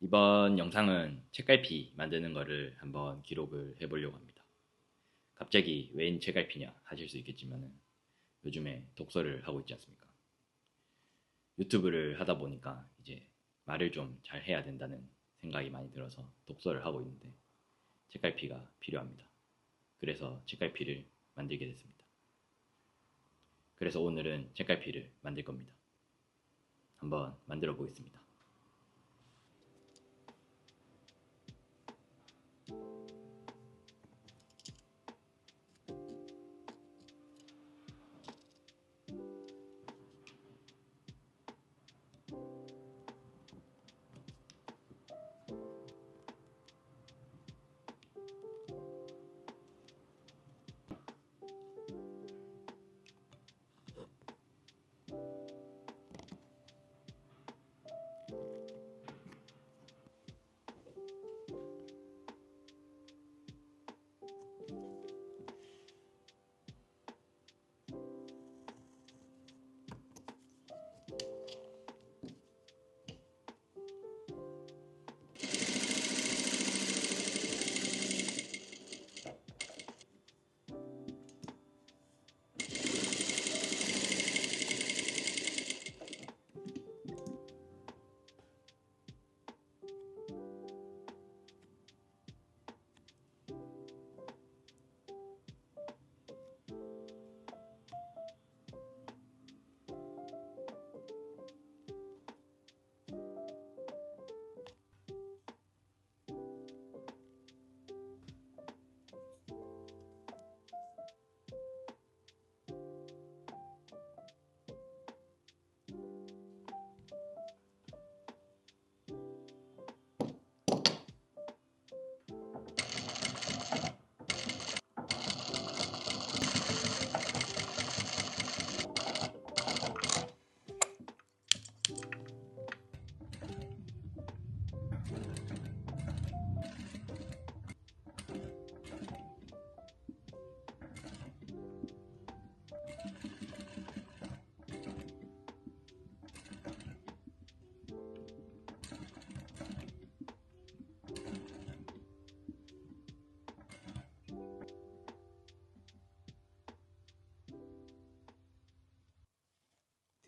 이번 영상은 책갈피 만드는 거를 한번 기록을 해보려고 합니다. 갑자기 웬 책갈피냐 하실 수 있겠지만 요즘에 독서를 하고 있지 않습니까? 유튜브를 하다 보니까 이제 말을 좀 잘 해야 된다는 생각이 많이 들어서 독서를 하고 있는데 책갈피가 필요합니다. 그래서 책갈피를 만들게 됐습니다. 그래서 오늘은 책갈피를 만들 겁니다. 한번 만들어 보겠습니다.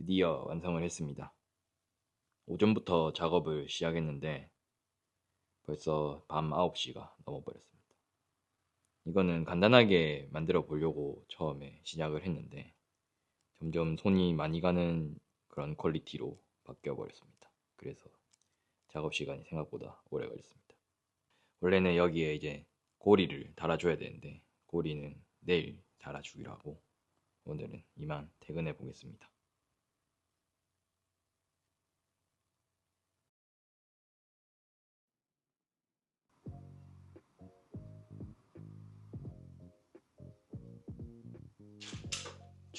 드디어 완성을 했습니다. 오전부터 작업을 시작했는데 벌써 밤 9시가 넘어버렸습니다. 이거는 간단하게 만들어 보려고 처음에 시작을 했는데 점점 손이 많이 가는 그런 퀄리티로 바뀌어 버렸습니다. 그래서 작업 시간이 생각보다 오래 걸렸습니다. 원래는 여기에 이제 고리를 달아줘야 되는데 고리는 내일 달아주기로 하고 오늘은 이만 퇴근해 보겠습니다.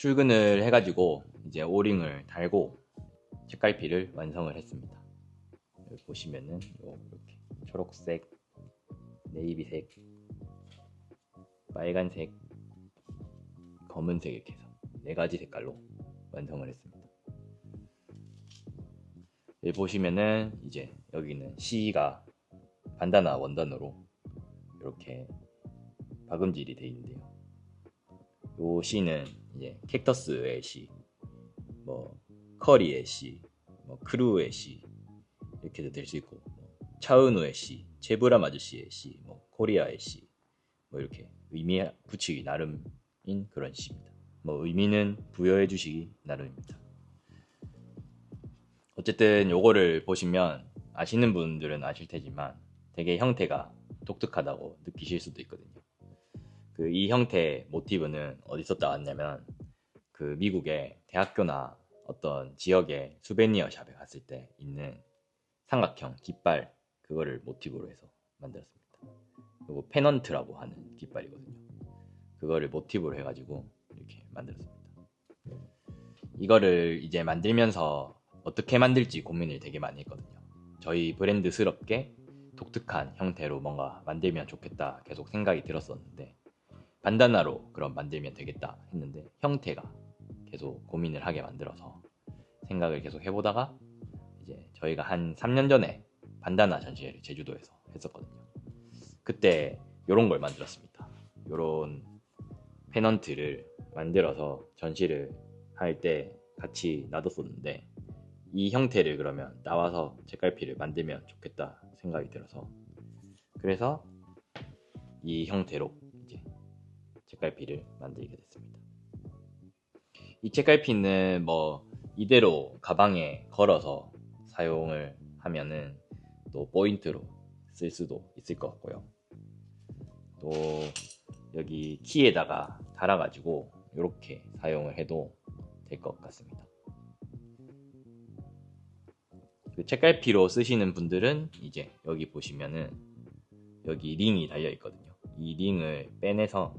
출근을 해가지고 이제 오링을 달고 책갈피를 완성을 했습니다. 여기 보시면은 이렇게 초록색, 네이비색, 빨간색, 검은색 이렇게 해서 네 가지 색깔로 완성을 했습니다. 여기 보시면은 이제 여기는 C가 반다나 원단으로 이렇게 박음질이 되어 있는데요. 요 C는 이제 캡터스의 시, 뭐 커리의 시, 뭐 크루의 시 이렇게도 될 수 있고 뭐 차은우의 시, 제브람 아저씨의 시, 뭐 코리아의 시, 뭐 이렇게 의미 붙이기 나름인 그런 시입니다. 뭐 의미는 부여해 주시기 나름입니다. 어쨌든 요거를 보시면 아시는 분들은 아실 테지만 되게 형태가 독특하다고 느끼실 수도 있거든요. 그 이 형태의 모티브는 어디서 따왔냐면 그 미국의 대학교나 어떤 지역의 수베니어 샵에 갔을 때 있는 삼각형 깃발 그거를 모티브로 해서 만들었습니다. 그리고 페넌트라고 하는 깃발이거든요. 그거를 모티브로 해가지고 이렇게 만들었습니다. 이거를 이제 만들면서 어떻게 만들지 고민을 되게 많이 했거든요. 저희 브랜드스럽게 독특한 형태로 뭔가 만들면 좋겠다 계속 생각이 들었었는데 반다나로 그럼 만들면 되겠다 했는데 형태가 계속 고민을 하게 만들어서 생각을 계속 해보다가 이제 저희가 한 3년 전에 반다나 전시회를 제주도에서 했었거든요. 그때 요런 걸 만들었습니다. 요런 페넌트를 만들어서 전시를 할 때 같이 놔뒀었는데 이 형태를 그러면 나와서 책갈피를 만들면 좋겠다 생각이 들어서 그래서 이 형태로 책갈피를 만들게 됐습니다. 이 책갈피는 뭐 이대로 가방에 걸어서 사용을 하면은 또 포인트로 쓸 수도 있을 것 같고요. 또 여기 키에다가 달아가지고 이렇게 사용을 해도 될 것 같습니다. 그 책갈피로 쓰시는 분들은 이제 여기 보시면은 여기 링이 달려 있거든요. 이 링을 빼내서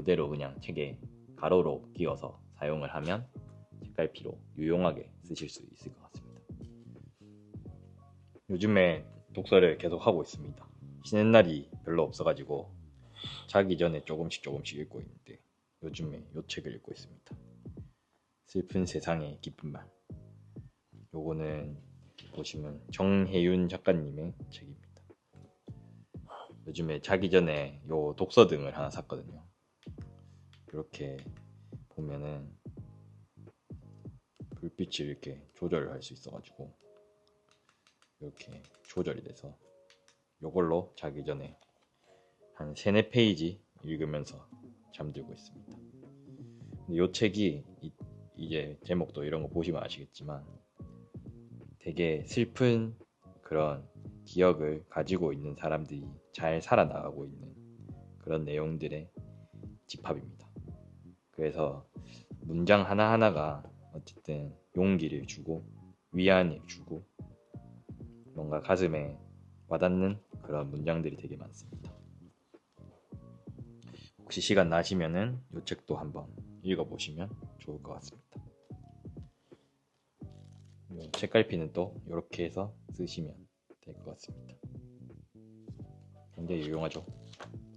이대로 그냥 책에 가로로 끼워서 사용을 하면 책갈피로 유용하게 쓰실 수 있을 것 같습니다. 요즘에 독서를 계속 하고 있습니다. 쉬는 날이 별로 없어가지고 자기 전에 조금씩 조금씩 읽고 있는데 요즘에 요 책을 읽고 있습니다. 슬픈 세상의 기쁜 말. 요거는 보시면 정혜윤 작가님의 책입니다. 요즘에 자기 전에 요 독서 등을 하나 샀거든요. 이렇게 보면은 불빛을 이렇게 조절을 할 수 있어가지고 이렇게 조절이 돼서 요걸로 자기 전에 한 세네 페이지 읽으면서 잠들고 있습니다. 이 책이 이, 이제 제목도 이런 거 보시면 아시겠지만 되게 슬픈 그런 기억을 가지고 있는 사람들이 잘 살아나가고 있는 그런 내용들의 집합입니다. 그래서 문장 하나하나가 어쨌든 용기를 주고 위안을 주고 뭔가 가슴에 와닿는 그런 문장들이 되게 많습니다. 혹시 시간 나시면은 이 책도 한번 읽어보시면 좋을 것 같습니다. 요 책갈피는 또 이렇게 해서 쓰시면 될 것 같습니다. 굉장히 유용하죠.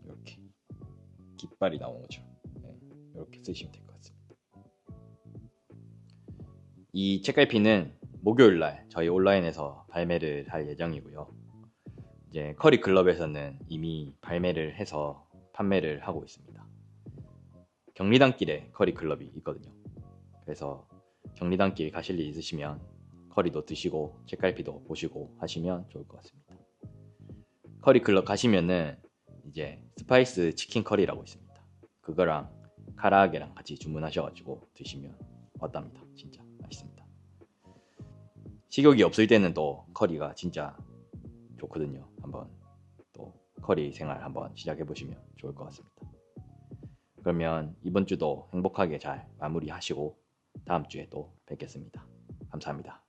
이렇게 깃발이 나온 거죠. 네, 이렇게 쓰시면 될 것 같습니다. 이 책갈피는 목요일 날 저희 온라인에서 발매를 할 예정이고요. 이제 커리 클럽에서는 이미 발매를 해서 판매를 하고 있습니다. 경리단길에 커리 클럽이 있거든요. 그래서 경리단길 가실 일 있으시면 커리도 드시고 책갈피도 보시고 하시면 좋을 것 같습니다. 커리 클럽 가시면은 이제 스파이스 치킨 커리라고 있습니다. 그거랑 카라아게랑 같이 주문하셔가지고 드시면 왔답니다. 진짜 맛있습니다. 식욕이 없을 때는 또 커리가 진짜 좋거든요. 한번 또 커리 생활 한번 시작해 보시면 좋을 것 같습니다. 그러면 이번 주도 행복하게 잘 마무리하시고 다음 주에 또 뵙겠습니다. 감사합니다.